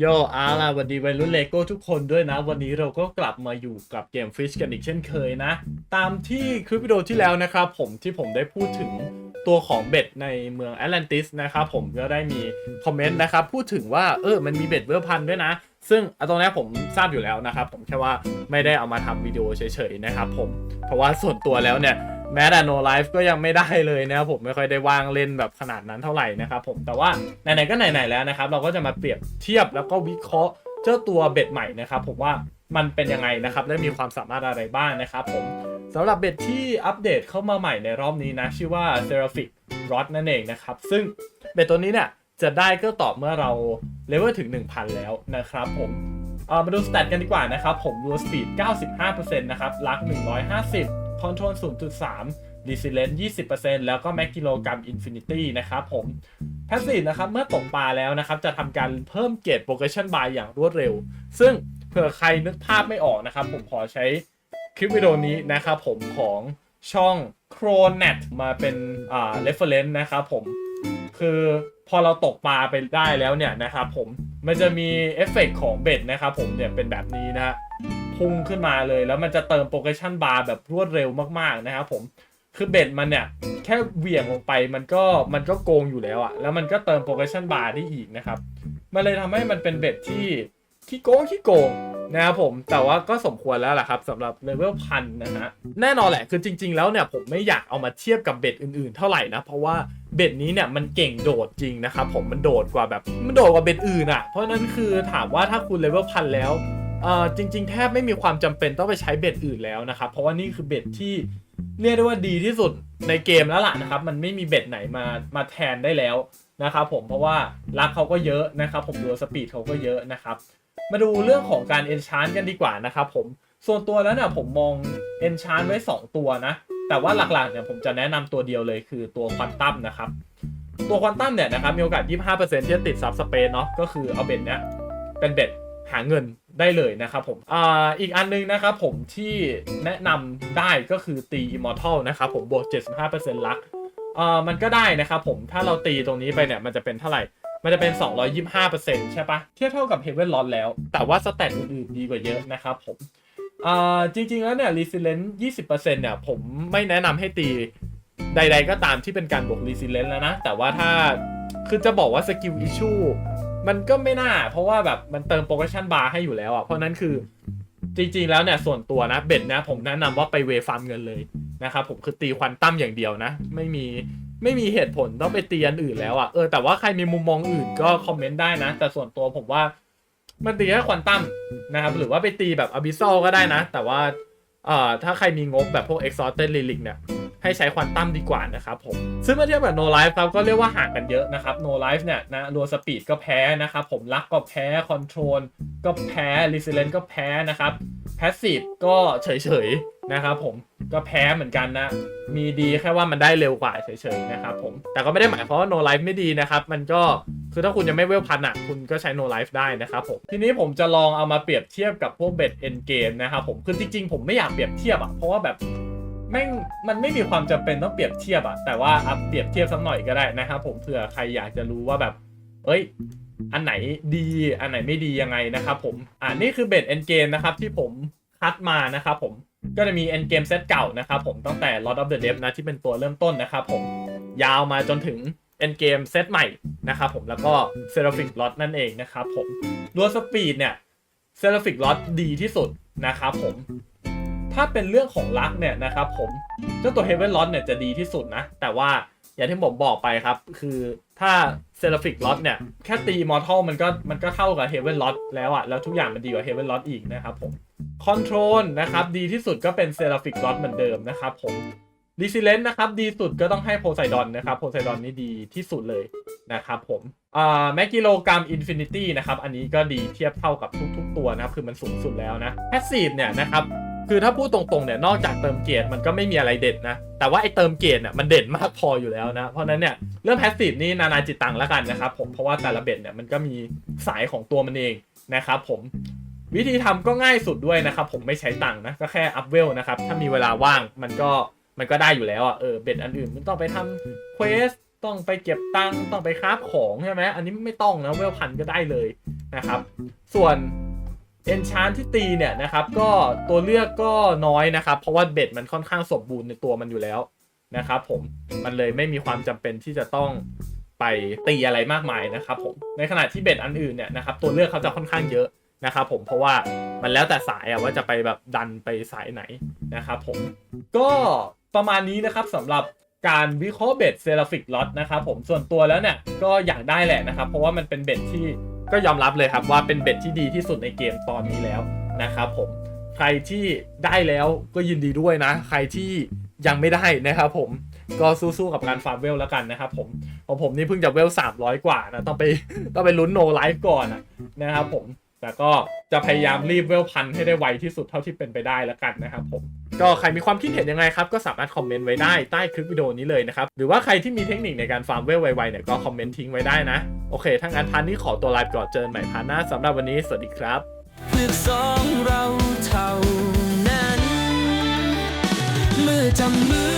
โยอาล่ะวันดีวัยรุ่นเลโก้ทุกคนด้วยนะ วันนี้เราก็กลับมาอยู่กับเกมฟิชกันอีกเช่นเคยนะ ตามที่คลิปวิดีโอที่แล้วนะครับผมที่ผมได้พูดถึงตัวของเบ็ดในเมืองแอตแลนติสนะครับผมก็ได้มีคอมเมนต์นะครับพูดถึงว่าเออมันมีเบ็ดเวลพันด้วยนะ ซึ่งอตรงนี้ผมทราบอยู่แล้วนะครับผมแค่ว่าไม่ได้เอามาทำวิดีโอเฉยๆนะครับผมเพราะว่าส่วนตัวแล้วเนี่ย แม้แต่ no life ก็ยังไม่ได้เลยนะครับผมไม่ค่อยได้ว่างเล่นแบบขนาดนั้นเท่าไหร่นะครับผมแต่ว่าไหนๆก็ไหนๆแล้วนะครับเราก็จะมาเปรียบเทียบแล้วก็วิเคราะห์เจ้าตัวเบ็ดใหม่นะครับผมว่ามันเป็นยังไงนะครับและมีความสามารถอะไรบ้างนะครับผมสำหรับเบ็ดที่อัปเดตเข้ามาใหม่ในรอบนี้นะชื่อว่า Seraphic Rod นั่นเองนะครับซึ่งเบ็ดตัวนี้เนี่ยจะได้ก็ต่อเมื่อเราเลเวลถึง 1,000 แล้วนะครับผมเอามาดูสแตทกันดีกว่านะครับผมดูสปีด 95%นะครับลัก 150 คอนโทรล0.3 Resilience 20%แล้วก็แมกกิโลกรัม Infinity นะครับผมแพสซีฟนะครับเมื่อตกปลาแล้วนะครับจะทำการเพิ่มเกรด progression bar อย่างรวดเร็ว ซึ่งเผื่อใครนึกภาพไม่ออกนะครับ ผมขอใช้คลิปวิดีโอนี้นะครับผมของช่อง Cronet มาเป็นอ่า reference นะครับผม คือพอเราตกปลาไปได้แล้วเนี่ยนะครับผมมันจะมีเอฟเฟกต์ของเบ็ดนะครับผมเนี่ยเป็นแบบนี้นะฮะ พุ่งขึ้นมาเลย แล้วมันจะเติมโปรเกชันบาร์แบบรวดเร็วมากๆนะครับผมคือเบ็ดมันเนี่ยแค่เหวี่ยงลงไปมันก็มันก็โกงอยู่แล้วอะแล้วมันก็เติมโปรเกชันบาร์ได้อีกนะครับมันเลยทำให้มันเป็นเบ็ดที่ขี้โกงขี้โกงนะครับผมแต่ว่าก็สมควรแล้วล่ะครับสำหรับเลเวลพันนะฮะแน่นอนแหละคือจริง ๆ แล้วเนี่ยผมไม่อยากเอามาเทียบกับเบ็ดอื่นๆ เท่าไหร่นะเพราะว่าเบ็ดนี้เนี่ยมันเก่งโดดจริงนะครับผมมันโดดกว่าแบบมันโดดกว่าเบ็ดอื่นอะ่ะเพราะนั้นคือถามว่าถ้าคุณเลเวลพันแล้ว เอ่อจริง ๆ แทบไม่มีความจำเป็นต้องไปใช้เบ็ดอื่นแล้วนะครับ เพราะว่านี่คือเบ็ดที่เรียกได้ว่าดีที่สุดในเกมแล้วล่ะนะครับ มันไม่มีเบ็ดไหนมามาแทนได้แล้วนะครับผมเพราะว่ารักเขาก็เยอะนะครับ ผมดูสปีดเขาก็เยอะนะครับ มาดูเรื่องของการเอนชานกันดีกว่านะครับผมส่วนตัวแล้วเนี่ยผมมองเอนชานไว้สองตัวนะ แต่ว่าหลักๆเนี่ยผมจะแนะนำตัวเดียวเลยคือตัวควอนตัมนะครับ ตัวควอนตัมเนี่ยนะครับมีโอกาส 25%ที่จะติดซับสเปซเนาะก็คือเอาเบ็ดเนี้ยเป็นเบ็ด หาเงินได้เลยนะครับผมอ่าอีกอันนึงนะครับผมที่แนะนำได้ก็คือตี Immortal นะครับผมบวก 75%ลักอ่ามันก็ได้นะครับผมถ้าเราตีตรงนี้ไปเนี่ยมันจะเป็นเท่าไหร่มันจะเป็น 225%ใช่ปะเทียบเท่ากับ Heaven l o t แล้ว แต่ว่าสแตทอื่นๆดีกว่าเยอะนะครับผมอ่าจริงๆแล้วเนี่ย resilience 20%เนี่ยผมไม่แนะนำให้ตีใดๆก็ตามที่เป็นการบวก resilience แล้วนะ แต่ว่าถ้าคือจะบอกว่า skill issue มันก็ไม่น่า เพราะว่าแบบมันเติม progression bar ให้อยู่แล้วอะ เพราะนั้นคือจริงๆ แล้วเนี่ยส่วนตัวนะเบ็ดนะผมแนะนำว่าไปเวฟาร์มเงินเลยนะครับผมคือตีควันตั้มอย่างเดียวนะ ไม่มีไม่มีเหตุผลต้องไปตีอันอื่นแล้วอะเออแต่ว่าใครมีมุมมองอื่นก็คอมเมนต์ได้นะ แต่ส่วนตัวผมว่ามันตีแค่ควอนตั้มนะครับหรือว่าไปตีแบบอ b ิ s ซ l ก็ได้นะ แต่ว่าเอ่อถ้าใครมีงบแบบพวก Exalted Relic เนี่ย ให้ใช้ควอนตัมดีกว่านะครับผม ซึ่งเมื่อเทียบกับ No Life ครับก็เรียกว่าห่างกันเยอะนะครับ No Life เนี่ยนะรัวสปีดก็แพ้นะครับผมลักก็แพ้ Control ก็แพ้ Resilience ก็แพ้นะครับ Passive ก็เฉยๆนะครับผมก็แพ้เหมือนกันนะ มีดีแค่ว่ามันได้เร็วกว่าเฉยๆนะครับผมแต่ก็ไม่ได้หมายความว่า No Life ไม่ดีนะครับ มันก็คือถ้าคุณยังไม่เวลพันอะคุณก็ใช้ No Life ได้นะครับผมทีนี้ผมจะลองเอามาเปรียบเทียบกับพวกเบ็ด End Game นะครับผมคือจริงๆผมไม่อยากเปรียบเทียบอะเพราะว่าแบบ แม่งมันไม่มีความจำเป็นต้องเปรียบเทียบอะแต่ว่าอัพเปรียบเทียบสักหน่อยก็ได้นะครับผมเผื่อใครอยากจะรู้ว่าแบบ เอ้ย อันไหนดีอันไหนไม่ดียังไงนะครับผมอ่านี่คือเบ็ด End Game นะครับที่ผมคัดมานะครับผมก็จะมี End Game เซตเก่านะครับผมตั้งแต่ Lord of the d e p t นะที่เป็นตัวเริ่มต้นนะครับผมยาวมาจนถึง End Game เซตใหม่นะครับผมแล้วก็ Seraphic Lot นั่นเองนะครับผมรัวสปีดเนี่ย Seraphic Lot ดีที่สุดนะครับผม ถ้าเป็นเรื่องของลักเนี่ยนะครับผมเจ้าตัว Heaven Lot เนี่ยจะดีที่สุดนะ แต่ว่าอย่างที่ผมบอกไปครับ คือถ้า Seraphic Lot เนี่ย แค่ตี Immortal มันก็มันก็เท่ากับ Heaven Lot แล้วอะแล้วทุกอย่างมันดีกว่า Heaven Lot อีกนะครับผม Control นะครับ ดีที่สุดก็เป็น Seraphic Lot เหมือนเดิมนะครับผม Resilience นะครับ ดีสุดก็ต้องให้โพไซดอนนะครับโพไซดอนนี่ดีที่สุดเลยนะครับผมอ่าแมกกิโลกรัมอินฟินิตี้นะครับ อันนี้ก็ดีเทียบเท่ากับทุก ๆ ตัวนะครับ คือมันสูงสุดแล้วนะแพสซีฟเนี่ยนะครับ คือถ้าพูดตรงๆเนี่ยนอกจากเติมเกียรติมันก็ไม่มีอะไรเด่นนะ แต่ว่าไอ้เติมเกียรติเนี่ยมันเด่นมากพออยู่แล้วนะ เพราะนั้นเนี่ยเรื่องแพสซีฟนี่นานาจิตตังแล้วกันนะครับผมเพราะว่าแต่ละเบ็ดเนี่ยมันก็มีสายของตัวมันเองนะครับผมวิธีทำก็ง่ายสุดด้วยนะครับผมไม่ใช้ตังนะก็แค่อัพเวลนะครับถ้ามีเวลาว่างมันก็มันก็ได้อยู่แล้วอะเออเบ็ดอันอื่นมันต้องไปทำเควสต้องไปเก็บตังต้องไปคราฟของใช่ไหมอันนี้ไม่ต้องนะเวลพันก็ได้เลยนะครับส่วน เอนชานที่ตีเนี่ยนะครับก็ตัวเลือกก็น้อยนะครับ เพราะว่าเบ็ดมันค่อนข้างสมบูรณ์ในตัวมันอยู่แล้วนะครับผมมันเลยไม่มีความจำเป็นที่จะต้องไปตีอะไรมากมายนะครับผมในขณะที่เบ็ดอันอื่นเนี่ยนะครับตัวเลือกเขาจะค่อนข้างเยอะนะครับผมเพราะว่ามันแล้วแต่สายอะว่าจะไปแบบดันไปสายไหนนะครับผมก็ประมาณนี้นะครับสำหรับการวิเคราะห์เบ็ดเซราฟิกล็อตนะครับผมส่วนตัวแล้วเนี่ยก็อยากได้แหละนะครับ เพราะว่ามันเป็นเบ็ดที่ ก็ยอมรับเลยครับว่าเป็นเบ็ดที่ดีที่สุดในเกมตอนนี้แล้วนะครับผมใครที่ได้แล้วก็ยินดีด้วยนะ ใครที่ยังไม่ได้นะครับผมก็สู้ๆกับการฟาร์มเวลแล้วกันนะครับผมของผมนี่เพิ่งจะเวล 300 กว่านะต้องไปต้องไปลุ้นโนไลฟ์ก่อนนะนะครับผมแต่ก็จะพยายามรีบเวลพันให้ได้ไวที่สุดเท่าที่เป็นไปได้แล้วกันนะครับผมก็ใครมีความคิดเห็นยังไงครับ ก็สามารถคอมเมนต์ไว้ได้ใต้คลิปวิดีโอนี้เลยนะครับ หรือว่าใครที่มีเทคนิคในการฟาร์มเวลไวๆเนี่ยก็คอมเมนต์ทิ้งไว้ได้นะ โอเค ถ้างั้นพันนี้ขอตัวลาไปก่อนเจอกันใหม่พันหน้าสำหรับวันนี้สวัสดีครับเลือกสองเราเท่านั้น เมื่อจำมือ